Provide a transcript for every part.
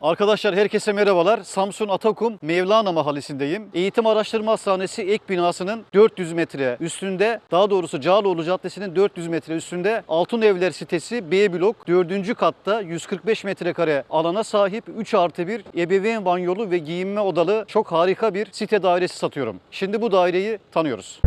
Arkadaşlar herkese merhabalar. Samsun Atakum Mevlana Mahallesi'ndeyim. Eğitim Araştırma Hastanesi ek binasının 400 metre üstünde, daha doğrusu Cağaloğlu Caddesi'nin 400 metre üstünde Altın Evler sitesi B blok 4. katta 145 metrekare alana sahip 3 artı 1 ebeveyn banyolu ve giyinme odalı çok harika bir site dairesi satıyorum. Şimdi bu daireyi tanıyoruz.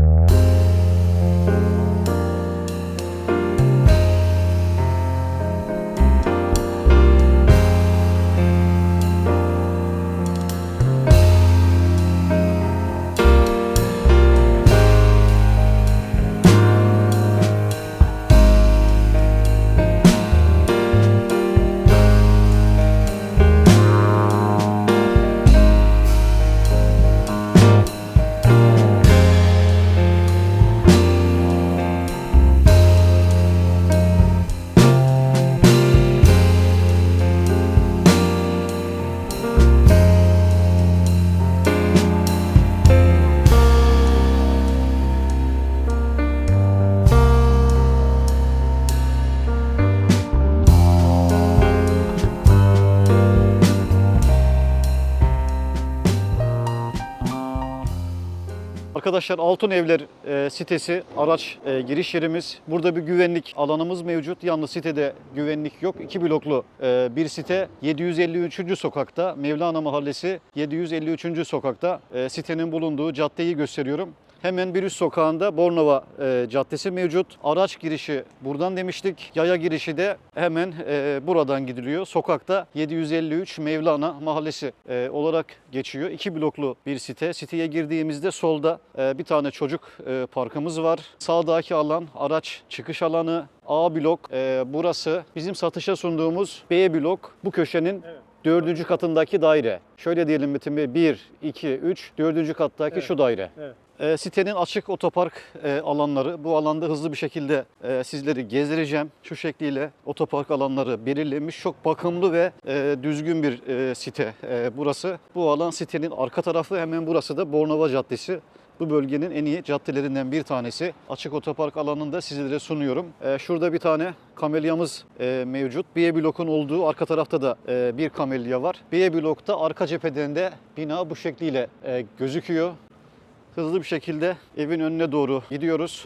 Arkadaşlar Altın Evler e, sitesi araç e, giriş yerimiz. Burada bir güvenlik alanımız mevcut. Yalnız sitede güvenlik yok. İki bloklu e, bir site. 753. sokakta Mevlana Mahallesi 753. sokakta e, sitenin bulunduğu caddeyi gösteriyorum. Hemen bir üst sokağında Bornova e, Caddesi mevcut. Araç girişi buradan demiştik. Yaya girişi de hemen e, buradan gidiliyor. Sokakta 753 Mevlana Mahallesi e, olarak geçiyor. İki bloklu bir site. Siteye girdiğimizde solda e, bir tane çocuk e, parkımız var. Sağdaki alan araç çıkış alanı. A blok e, burası. Bizim satışa sunduğumuz B blok. Bu köşenin Dördüncü katındaki daire. Şöyle diyelim Metin Bey 1, 2, 3, dördüncü kattaki şu daire. Evet. E, sitenin açık otopark e, alanları. Bu alanda hızlı bir şekilde e, sizleri gezdireceğim. Şu şekliyle otopark alanları belirlenmiş. Çok bakımlı ve e, düzgün bir e, site e, burası. Bu alan sitenin arka tarafı hemen burası da Bornova Caddesi. Bu bölgenin en iyi caddelerinden bir tanesi. Açık otopark alanında sizlere sunuyorum. Ee, şurada bir tane kamelyamız e, mevcut. B blokun olduğu arka tarafta da e, bir kamelya var. B blokta arka cepheden de bina bu şekliyle e, gözüküyor. Hızlı bir şekilde evin önüne doğru gidiyoruz.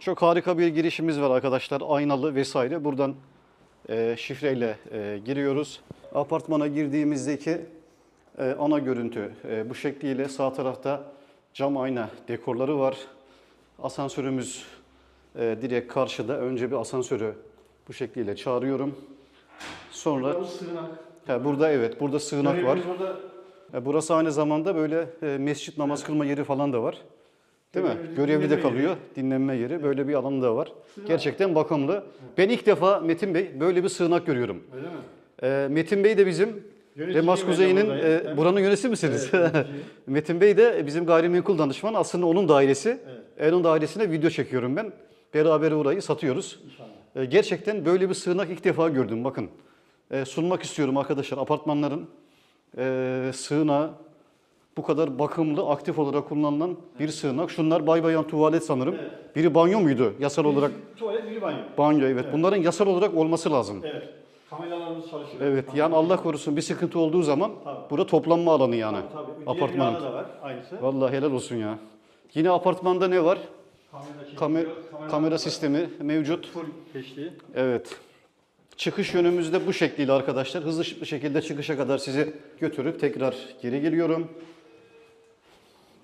Çok harika bir girişimiz var arkadaşlar. Aynalı vesaire. Buradan e, şifreyle e, giriyoruz. Apartmana girdiğimizdeki e, ana görüntü e, bu şekliyle sağ tarafta cam ayna dekorları var. Asansörümüz e, direkt karşıda. Önce bir asansörü bu şekliyle çağırıyorum. Sonra sığınak. ha, burada evet burada sığınak var. Burada E, Burası aynı zamanda böyle e, mescit namaz kılma yeri falan da var. Değil mi? Görevli- Görevli de kalıyor. Dinlenme yeri. Böyle bir alanı da var. Gerçekten bakımlı. Ben ilk defa Metin Bey böyle bir sığınak görüyorum. öyle mi? E, Metin Bey de bizim Yöneticiyim Remas Kuzey'in e, buranın yöneticisi misiniz? Evet. Metin Bey de bizim gayrimenkul danışman. Aslında onun dairesi. Evet. Onun dairesine video çekiyorum ben. Beraber orayı satıyoruz. E, Gerçekten böyle bir sığınak ilk defa gördüm. Bakın E, sunmak istiyorum arkadaşlar. Apartmanların e, sığınağı bu kadar bakımlı, aktif olarak kullanılan bir sığınak. Şunlar bay bayan tuvalet sanırım. Biri banyo muydu yasal olarak? Tuvalet biri banyo. Banyo evet. Bunların yasal olarak olması lazım. Evet. Kameralarımız çalışıyor. Evet yani Allah korusun bir sıkıntı olduğu zaman burada toplanma alanı yani. Tabii. Diğer Apartmanın. da var aynısı. Vallahi helal olsun ya. Yine apartmanda ne var? Kamera, Kamer çekiyor, kamera sistemi mevcut. Full peşli. Evet. Çıkış yönümüz de bu şekliyle arkadaşlar. Hızlı şekilde çıkışa kadar sizi götürüp tekrar geri geliyorum.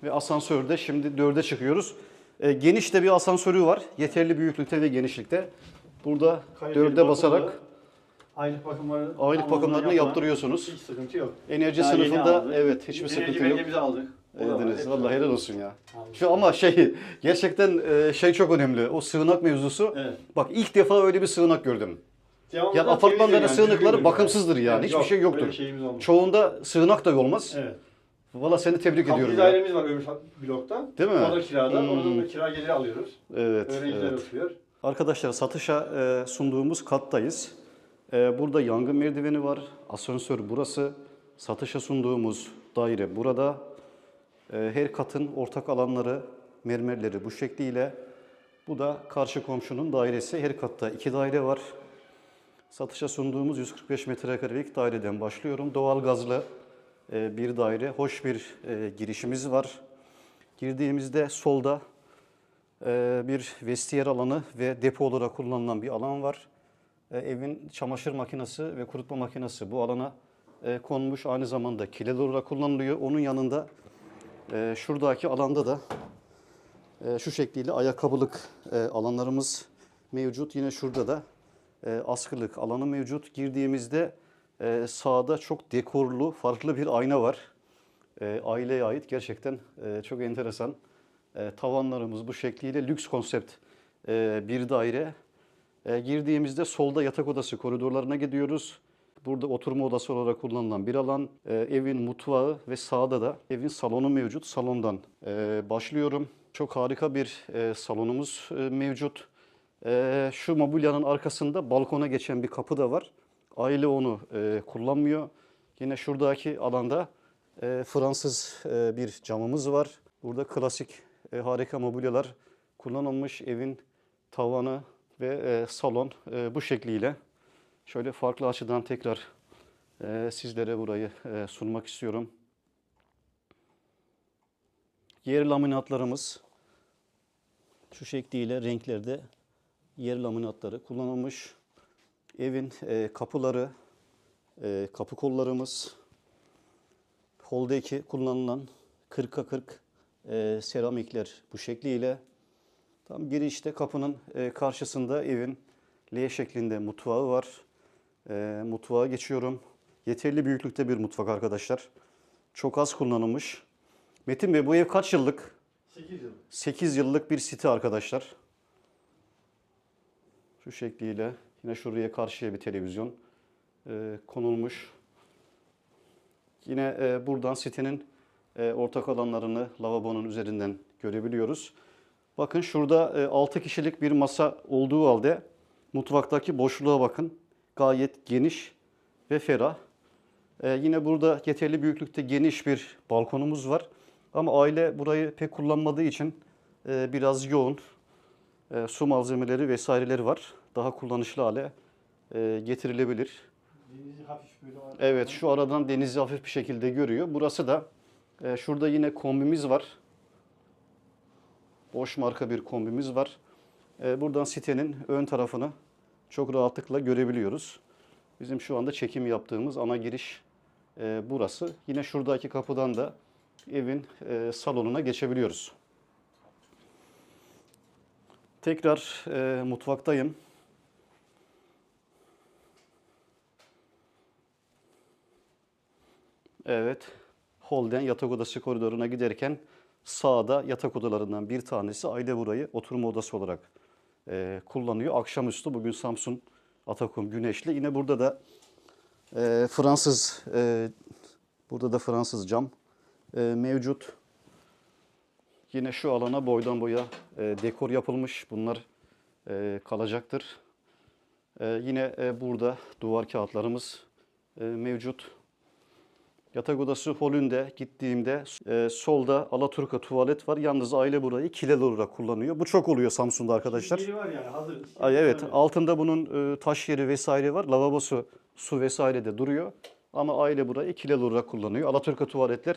Ve asansörde şimdi dörde çıkıyoruz. E, geniş de bir asansörü var. Yeterli büyüklükte ve genişlikte. Burada Kaliteli dörde basarak Aylık bakımları aylık bakımlarını yaptırıyorsunuz. Hiç sıkıntı yok. Enerji Daha yeni sınıfında aldık. evet hiçbir Enerji sıkıntı yok. belgemizi aldık. Ediniz. Vallahi helal olsun ya. Şu ama şey gerçekten e, şey çok önemli. O sığınak mevzusu. Evet. Bak ilk defa öyle bir sığınak gördüm. Yani da apartmanların yani, sığınıkları düzgündür bakımsızdır yani. Hiçbir Yok, şey yoktur. Çoğunda sığınak da olmaz. Evet. Valla seni tebrik ediyorum. Kaplı ya. dairemiz var öbür blokta. Değil mi? O da kirada. Hmm. Oradan da kira geliri alıyoruz. Evet. Öğrenciler evet. oturuyor. Arkadaşlar satışa e, sunduğumuz kattayız. E, burada yangın merdiveni var. Asansör burası. Satışa sunduğumuz daire burada. E, her katın ortak alanları, mermerleri bu şekliyle. Bu da karşı komşunun dairesi. Her katta iki daire var. Satışa sunduğumuz 145 metrekarelik daireden başlıyorum. Doğal gazlı bir daire. Hoş bir e, girişimiz var. Girdiğimizde solda ee, bir vestiyer alanı ve depo olarak kullanılan bir alan var. Ee, Evin çamaşır makinesi ve kurutma makinesi bu alana e, konmuş. Aynı zamanda kiler olarak kullanılıyor. Onun yanında e, şuradaki alanda da e, şu şekliyle ayakkabılık e, alanlarımız mevcut. Yine şurada da e, askılık alanı mevcut. Girdiğimizde e, sağda çok dekorlu farklı bir ayna var. E, aileye ait gerçekten e, çok enteresan. E, tavanlarımız bu şekliyle lüks konsept e, bir daire. E, girdiğimizde solda yatak odası koridorlarına gidiyoruz. Burada oturma odası olarak kullanılan bir alan. E, evin mutfağı ve sağda da evin salonu mevcut. Salondan e, başlıyorum. Çok harika bir e, salonumuz e, mevcut. E, şu mobilyanın arkasında balkona geçen bir kapı da var. Aile onu e, kullanmıyor. Yine şuradaki alanda e, Fransız e, bir camımız var. Burada klasik e, harika mobilyalar kullanılmış. Evin tavanı ve e, salon e, bu şekliyle. Şöyle farklı açıdan tekrar e, sizlere burayı e, sunmak istiyorum. Yer laminatlarımız şu şekliyle renklerde yer laminatları kullanılmış. Evin e, kapıları, e, kapı kollarımız, holdeki kullanılan 40'a 40 e, seramikler bu şekliyle. Tam girişte kapının e, karşısında evin L şeklinde mutfağı var. E, mutfağa geçiyorum. Yeterli büyüklükte bir mutfak arkadaşlar. Çok az kullanılmış. Metin Bey bu ev kaç yıllık? 8 yıl. 8 yıllık bir site arkadaşlar. Şu şekliyle yine şuraya karşıya bir televizyon e, konulmuş. Yine e, buradan sitenin e, ortak alanlarını lavabonun üzerinden görebiliyoruz. Bakın şurada e, 6 kişilik bir masa olduğu halde mutfaktaki boşluğa bakın. Gayet geniş ve ferah. Yine burada yeterli büyüklükte geniş bir balkonumuz var. Ama aile burayı pek kullanmadığı için biraz yoğun. Su malzemeleri vesaireleri var. Daha kullanışlı hale e, getirilebilir. Denizi hafif böyle. Evet şu aradan denizi hafif bir şekilde görüyor. Burası da e, şurada yine kombimiz var. Boş marka bir kombimiz var. E, buradan sitenin ön tarafını çok rahatlıkla görebiliyoruz. Bizim şu anda çekim yaptığımız ana giriş e, burası. Yine şuradaki kapıdan da evin e, salonuna geçebiliyoruz. Tekrar e, mutfaktayım. Evet. Holden yatak odası koridoruna giderken sağda yatak odalarından bir tanesi aile burayı oturma odası olarak e, kullanıyor. Akşamüstü bugün Samsun Atakum güneşli. Yine burada da e, Fransız e, burada da Fransız cam e, mevcut. Yine şu alana boydan boya e, dekor yapılmış. Bunlar e, kalacaktır. E, yine e, burada duvar kağıtlarımız e, mevcut. Yatak odası holünde gittiğimde e, solda Alaturka tuvalet var. Yalnız aile burayı kiler olarak kullanıyor. Bu çok oluyor Samsun'da arkadaşlar. Yeri var yani hazır. Ay evet altında bunun e, taş yeri vesaire var. Lavabosu, su vesaire de duruyor. Ama aile burayı kiler olarak kullanıyor. Alaturka tuvaletler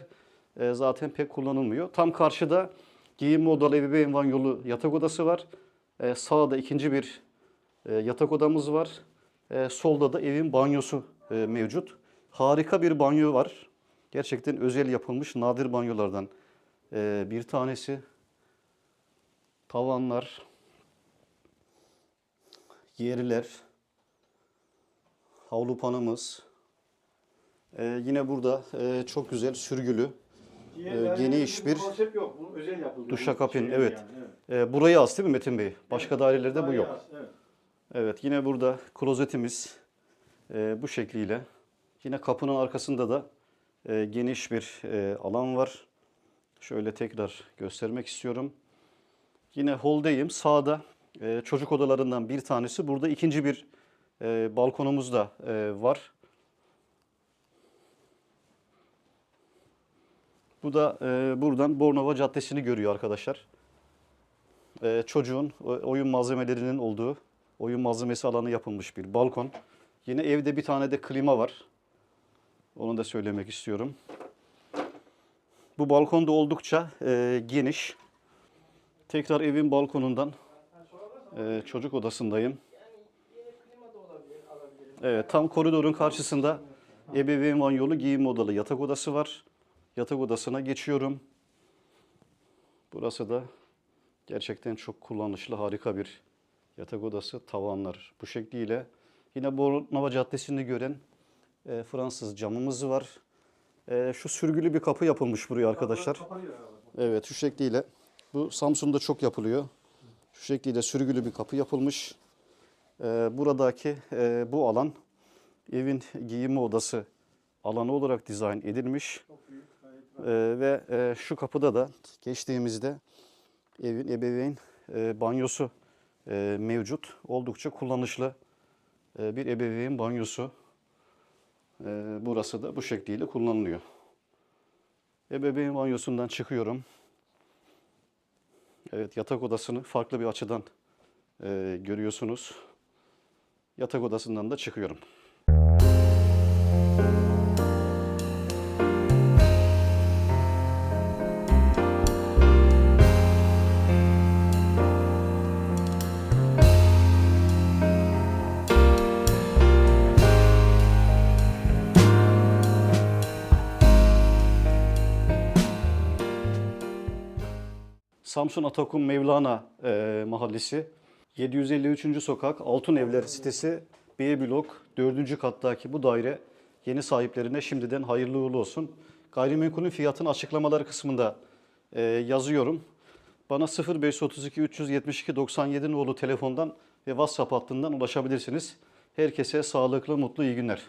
e, zaten pek kullanılmıyor. Tam karşıda giyinme odalı ebeveyn banyolu yatak odası var. E, sağda ikinci bir e, yatak odamız var. E, solda da evin banyosu e, mevcut. Harika bir banyo var. Gerçekten özel yapılmış nadir banyolardan e, bir tanesi. Tavanlar, yerler, havlu panımız. E, yine burada e, çok güzel sürgülü e, geniş bir konsept yok. Bu özel yapıldı. duşakabin, Şey evet. yani, evet. e, burayı az değil mi Metin Bey? Başka dairelerde bu yok. Evet. Evet yine burada klozetimiz e, bu şekliyle. Yine kapının arkasında da e, geniş bir e, alan var. Şöyle tekrar göstermek istiyorum. Yine holdeyim. Sağda e, çocuk odalarından bir tanesi. Burada ikinci bir e, balkonumuz da e, var. Bu da e, buradan Bornova Caddesi'ni görüyor arkadaşlar. E, çocuğun o- oyun malzemelerinin olduğu, oyun malzemesi alanı yapılmış bir balkon. Yine evde bir tane de klima var. Onu da söylemek istiyorum. Bu balkon da oldukça e, geniş. Tekrar evin balkonundan e, çocuk odasındayım. Evet, tam koridorun karşısında ebeveyn banyolu giyim odalı yatak odası var. Yatak odasına geçiyorum. Burası da gerçekten çok kullanışlı, harika bir yatak odası. Tavanlar bu şekliyle. Yine Bornova Caddesi'ni gören e, Fransız camımız var. E, şu sürgülü bir kapı yapılmış buraya arkadaşlar. Evet şu şekliyle. Bu Samsun'da çok yapılıyor. Şu şekliyle sürgülü bir kapı yapılmış. Ee, buradaki e, bu alan evin giyinme odası alanı olarak dizayn edilmiş. Ee, ve e, şu kapıda da geçtiğimizde evin ebeveyn e, banyosu e, mevcut. Oldukça kullanışlı e, bir ebeveyn banyosu. E, burası da bu şekliyle kullanılıyor. Ebeveyn banyosundan çıkıyorum. Evet yatak odasını farklı bir açıdan e, görüyorsunuz. Yatak odasından da çıkıyorum. Samsun Atakum Mevlana e, Mahallesi 753. sokak Altın Evler sitesi B blok 4. kattaki bu daire yeni sahiplerine şimdiden hayırlı uğurlu olsun. Gayrimenkulün fiyatını açıklamaları kısmında e, yazıyorum. Bana 0532 372 97 nolu telefondan ve WhatsApp hattından ulaşabilirsiniz. Herkese sağlıklı, mutlu, iyi günler.